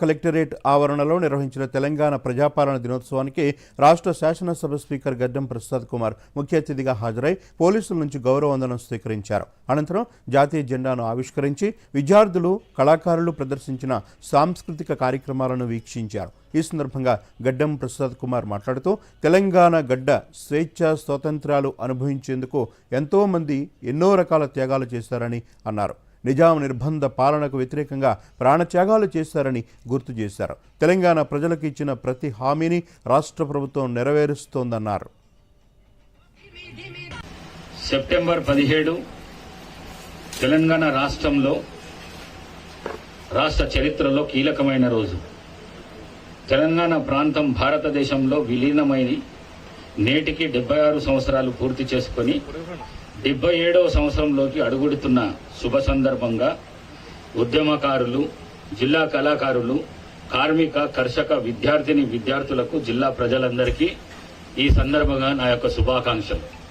Collectorate ఆవరణలో నిర్వహించిన తెలంగాణ ప్రజాపాలన దినోత్సవానికి రాష్ట్ర శాసనసభ స్పీకర్ గడ్డం ప్రసాద్ కుమార్ ముఖ్య అతిథిగా హాజరై పోలీసుల నుంచి గౌరవ వందనం స్వీకరించారు. అనంతరం జాతీయ జెండాను ఆవిష్కరించి విద్యార్థులు కళాకారులు ప్రదర్శించిన సాంస్కృతిక కార్యక్రమాలను వీక్షించారు. ఈ సందర్భంగా గడ్డం ప్రసాద్ కుమార్ మాట్లాడుతూ తెలంగాణ గడ్డ స్వేచ్ఛ స్వాతంత్ర్యాలు అనుభవించేందుకు ఎంతోమంది ఎన్నో రకాల త్యాగాలు చేశారని అన్నారు. నిజాం నిర్బంధ పాలనకు వ్యతిరేకంగా ప్రాణత్యాగాలు చేశారని గుర్తు చేశారు. తెలంగాణ ప్రజలకు ఇచ్చిన ప్రతి హామీని రాష్ట్ర ప్రభుత్వం నెరవేరుస్తోందన్నారు. సెప్టెంబర్ పదిహేడు తెలంగాణ రాష్ట్రంలో రాష్ట్ర చరిత్రలో కీలకమైన రోజు. తెలంగాణ ప్రాంతం భారతదేశంలో విలీనమైన నేటికి డెబ్బై ఆరు సంవత్సరాలు పూర్తి చేసుకొని డెబ్బై ఏడవ సంవత్సరంలోకి అడుగుడుతున్న శుభ సందర్భంగా ఉద్యమకారులు జిల్లా కళాకారులు కార్మిక కర్షక విద్యార్థిని విద్యార్థులకు జిల్లా ప్రజలందరికీ ఈ సందర్భంగా నా యొక్క శుభాకాంక్షలు.